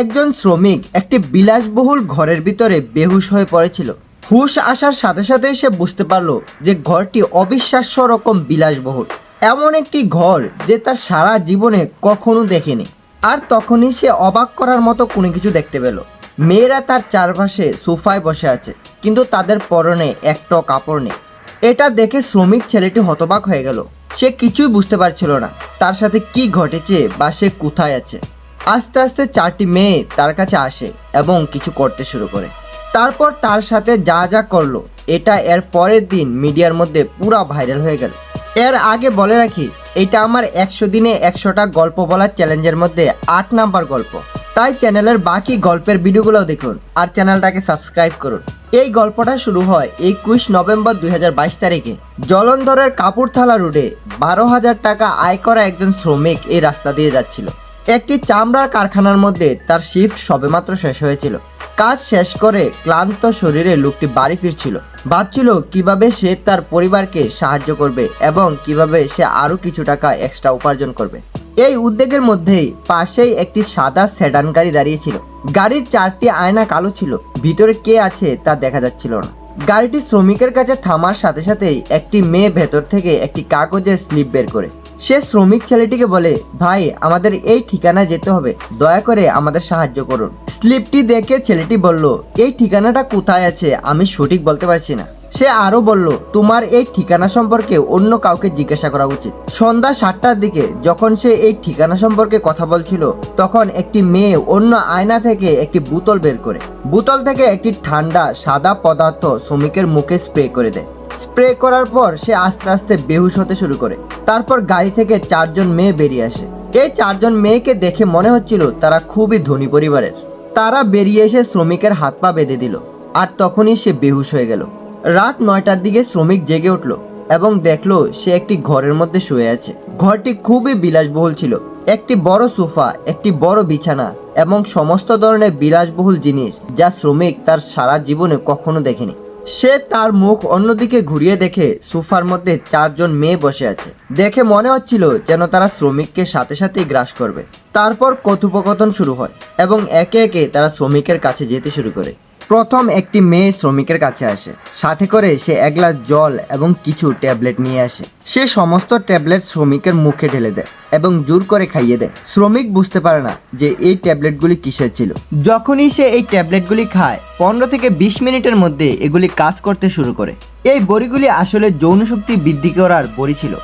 একজন শ্রমিক একটি বিলাসবহুল ঘরের ভিতরে বেহুশ হয়ে পড়েছিল। হুশ আসার সাথে সাথে সে বুঝতে পারল যে ঘরটি অবিশ্বাস্য রকম বিলাসবহুল। এমন একটি ঘর যে তার সারা জীবনে কখনো দেখেনি। আর তখনই সে অবাক করার মতো কোনো কিছু দেখতে পেল। মেয়েরা তার চারপাশে সোফায় বসে আছে, কিন্তু তাদের পরনে একটাও কাপড় নেই। এটা দেখে শ্রমিক ছেলেটি হতবাক হয়ে গেল। সে কিছুই বুঝতে পারছিল না, তার সাথে কি ঘটেছে বা সে কোথায় আছে। আস্তে আস্তে চারটি মেয়ে তার কাছে আসে এবং কিছু করতে শুরু করে। তারপর তার সাথে যা যা করল, এটা এর পরের দিন মিডিয়ার মধ্যে পুরা ভাইরাল হয়ে গেল। এর আগে বলে রাখি, এটা আমার একশো দিনে একশোটা গল্প বলার চ্যালেঞ্জের মধ্যে আট নাম্বার গল্প। তাই চ্যানেলের বাকি গল্পের ভিডিওগুলো দেখুন আর চ্যানেলটাকে সাবস্ক্রাইব করুন। এই গল্পটা শুরু হয় একুশ নভেম্বর দুই হাজার বাইশ তারিখে। জলন্ধরের কাপুরথালা রোডে বারো হাজার টাকা আয় করা একজন শ্রমিক এই রাস্তা দিয়ে যাচ্ছিল। একটি চামড়ার কারখানার মধ্যে তার শিফট সবেমাত্র শেষ হয়েছিল। কাজ শেষ করে ক্লান্ত শরীরে লোকটি বাড়ি ফিরছিল। ভাবছিল কীভাবে সে তার পরিবারকে সাহায্য করবে এবং কীভাবে সে আরও কিছু টাকা এক্সট্রা উপার্জন করবে। এই উদ্যোগের মধ্যেই পাশেই একটি সাদা সেডান গাড়ি দাঁড়িয়েছিল। গাড়ির চারটি আয়না কালো ছিল। ভিতরে কে আছে তা দেখা যাচ্ছিল না। গাড়িটি শ্রমিকের কাছে থামার সাথে সাথেই একটি মেয়ে ভেতর থেকে একটি কাগজের স্লিপ বের করে। সে শ্রমিক ছেলেটিকে বলে, ভাই, আমাদের এই ঠিকানায় যেতে হবে। দয়া করে আমাদের সাহায্য করুন। স্লিপটি দেখে ছেলেটি বলল, এই ঠিকানাটা কোথায় আছে? আমি সঠিক বলতে পারছি না। সে আরও বলল, তোমার এই ঠিকানা সম্পর্কে অন্য কাউকে জিজ্ঞাসা করা উচিত। সন্ধ্যা সাতটার দিকে যখন সে এই ঠিকানা সম্পর্কে কথা বলছিল, তখন একটি মেয়ে অন্য আয়না থেকে একটি বোতল বের করে। বোতল থেকে একটি ঠান্ডা সাদা পদার্থ শ্রমিকের মুখে স্প্রে করে দেয়। স্প্রে করার পর সে আস্তে আস্তে বেহুশ হতে শুরু করে। তারপর গাড়ি থেকে চারজন মেয়ে বেরিয়ে আসে। এই চারজন মেয়েকে দেখে মনে হচ্ছিল তারা খুবই ধনী পরিবারের। তারা বেরিয়ে এসে শ্রমিকের হাত পা বেঁধে দিল আর তখনই সে বেহুশ হয়ে গেল। রাত নয়টার দিকে শ্রমিক জেগে উঠল এবং দেখল সে একটি ঘরের মধ্যে শুয়ে আছে। ঘরটি খুবই বিলাসবহুল ছিল। একটি বড় সোফা, একটি বড় বিছানা এবং সমস্ত ধরনের বিলাসবহুল জিনিস যা শ্রমিক তার সারা জীবনে কখনো দেখেনি। সে তার মুখ অন্যদিকে ঘুরিয়ে দেখে সোফার মধ্যে চারজন মেয়ে বসে আছে। দেখে মনে হচ্ছিল যেন তারা শ্রমিককে সাথে সাথেই গ্রাস করবে। তারপর কথোপকথন শুরু হয় এবং একে একে তারা শ্রমিকের কাছে যেতে শুরু করে। প্রথম একটি মেয়ে শ্রমিকের কাছে আসে। সাথে করে সে এক গ্লাস জল এবং কিছু ট্যাবলেট নিয়ে আসে। সে সমস্ত ট্যাবলেট শ্রমিকের মুখে ঢেলে দেয় এবং জোর করে খাইয়ে দেয়। শ্রমিক বুঝতে পারে না যে এই ট্যাবলেটগুলি কিসের ছিল। যখনই সে এই ট্যাবলেটগুলি খায়, পনেরো থেকে বিশ মিনিটের মধ্যে এগুলি কাজ করতে শুরু করে। এই বড়িগুলি আসলে যৌন শক্তি বৃদ্ধি করার বড়ি ছিল।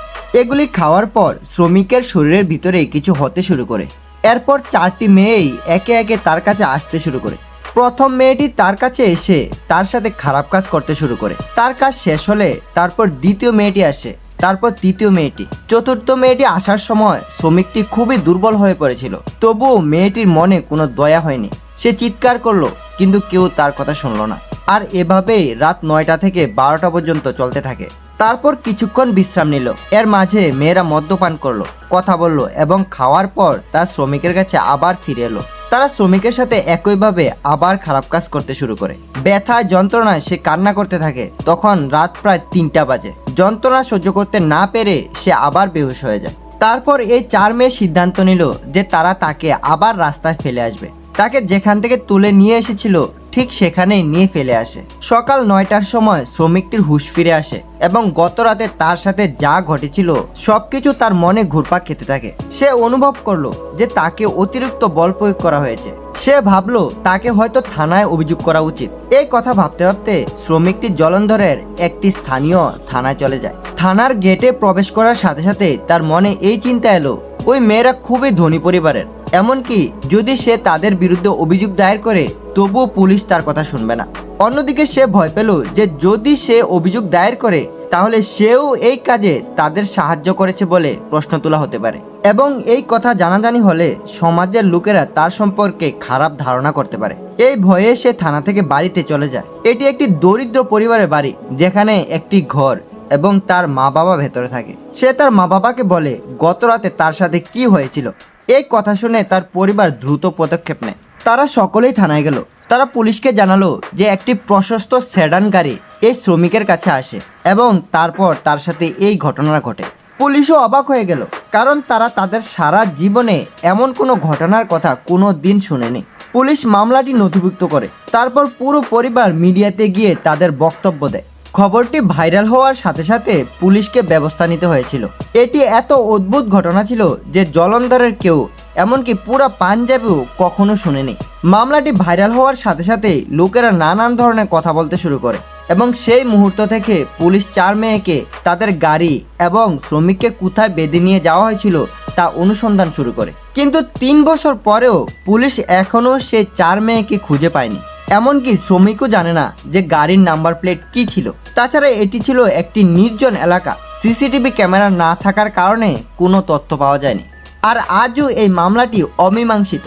এগুলি খাওয়ার পর শ্রমিকের শরীরের ভিতরে কিছু হতে শুরু করে। এরপর চারটি মেয়েই একে একে তার কাছে আসতে শুরু করে। প্রথম মেয়েটি তার কাছে এসে তার সাথে খারাপ কাজ করতে শুরু করে। তার কাজ শেষ হলে তারপর দ্বিতীয় মেয়েটি আসে। তারপর তৃতীয় মেয়েটি। চতুর্থ মেয়েটি আসার সময় শ্রমিকটি খুবই দুর্বল হয়ে পড়েছিল। তবুও মেয়েটির মনে কোনো দয়া হয়নি। সে চিৎকার করল, কিন্তু কেউ তার কথা শুনলো না। আর এভাবেই রাত নয়টা থেকে বারোটা পর্যন্ত চলতে থাকে। তারপর কিছুক্ষণ বিশ্রাম নিল। এর মাঝে মেয়েরা মদ্যপান করল, কথা বলল এবং খাওয়ার পর তার শ্রমিকের কাছে আবার ফিরে এলো। তারা শ্রমিকের সাথে একইভাবে আবার খারাপ কাজ করতে শুরু করে। ব্যথা, যন্ত্রণায় সে কান্না করতে থাকে। তখন রাত প্রায় তিনটা বাজে। যন্ত্রণা সহ্য করতে না পেরে সে আবার বেহুশ হয়ে যায়। তারপর এই চার মেয়ে সিদ্ধান্ত নিল যে তারা তাকে আবার রাস্তায় ফেলে আসবে। তাকে যেখান থেকে তুলে নিয়ে এসেছিল ঠিক সেখানেই নিয়ে ফেলে আসে। সকাল নয়টার সময় শ্রমিকটির হুশ ফিরে আসে এবং গত রাতে তার সাথে যা ঘটেছিল, সবকিছু তার মনে ঘুরপাক খেতে থাকে। সে অনুভব করল যে তাকে অতিরিক্ত বল প্রয়োগ করা হয়েছে। সে ভাবলো তাকে হয়তো থানায় অভিযোগ করা উচিত। এই কথা ভাবতে ভাবতে শ্রমিকটি জলন্ধরের একটি স্থানীয় থানায় চলে যায়। থানার গেটে প্রবেশ করার সাথে সাথে তার মনে এই চিন্তা এলো, ওই মেয়েরা খুবই ধনী পরিবারের। এমনকি যদি সে তাদের বিরুদ্ধে অভিযোগ দায়ের করে তবুও পুলিশ তার কথা শুনবে না। অন্যদিকে সে ভয় পেল যে যদি সে অভিযোগ দায়ের করে, তাহলে সেও এই কাজে তাদের সাহায্য করেছে বলে প্রশ্ন তোলা হতে পারে। এবং এই কথা জানাজানি হলে সমাজের লোকেরা তার সম্পর্কে খারাপ ধারণা করতে পারে। এই ভয়ে সে থানা থেকে বাড়িতে চলে যায়। এটি একটি দরিদ্র পরিবারের বাড়ি, যেখানে একটি ঘর এবং তার মা বাবা ভেতরে থাকে। সে তার মা বাবাকে বলে, গত রাতে তার সাথে কি হয়েছিল? এই কথা শুনে তার পরিবার দ্রুত পদক্ষেপ নেয়। তারা সকলেই থানায় গেল। তারা পুলিশকে জানালো যে একটি প্রশস্ত সেডান গাড়ি এই শ্রমিকের কাছে আসে এবং তারপর তার সাথে এই ঘটনা ঘটে। পুলিশও অবাক হয়ে গেল, কারণ তারা তাদের সারা জীবনে এমন কোনো ঘটনার কথা কোনো দিন শুনেনি। পুলিশ মামলাটি নথিভুক্ত করে, তারপর পুরো পরিবার মিডিয়াতে গিয়ে তাদের বক্তব্য দেয়। খবরটি ভাইরাল হওয়ার সাথে সাথে পুলিশকে ব্যবস্থা নিতে হয়েছিল। এটি এত অদ্ভুত ঘটনা ছিল যে জলন্ধরের কেউ এমনকি পুরো পাঞ্জাবেও কখনো শুনেনি। মামলাটি ভাইরাল হওয়ার সাথে সাথে লোকেরা নানান ধরনের কথা বলতে শুরু করে এবং সেই মুহূর্ত থেকে পুলিশ চার মেয়েকে তাদের গাড়ি এবং শ্রমিককে কোথায় বেঁধে নিয়ে যাওয়া হয়েছিল তা অনুসন্ধান শুরু করে। কিন্তু তিন বছর পরেও পুলিশ এখনও সেই চার মেয়েকে খুঁজে পায়নি। এমনকি শ্রমিকও জানে না যে গাড়ির নাম্বার প্লেট কি ছিল। তাছাড়া এটি ছিল একটি নির্জন এলাকা। সিসিটিভি ক্যামেরা না থাকার কারণে কোনো তথ্য পাওয়া যায়নি। আর আজও এই মামলাটি অমীমাংসিত।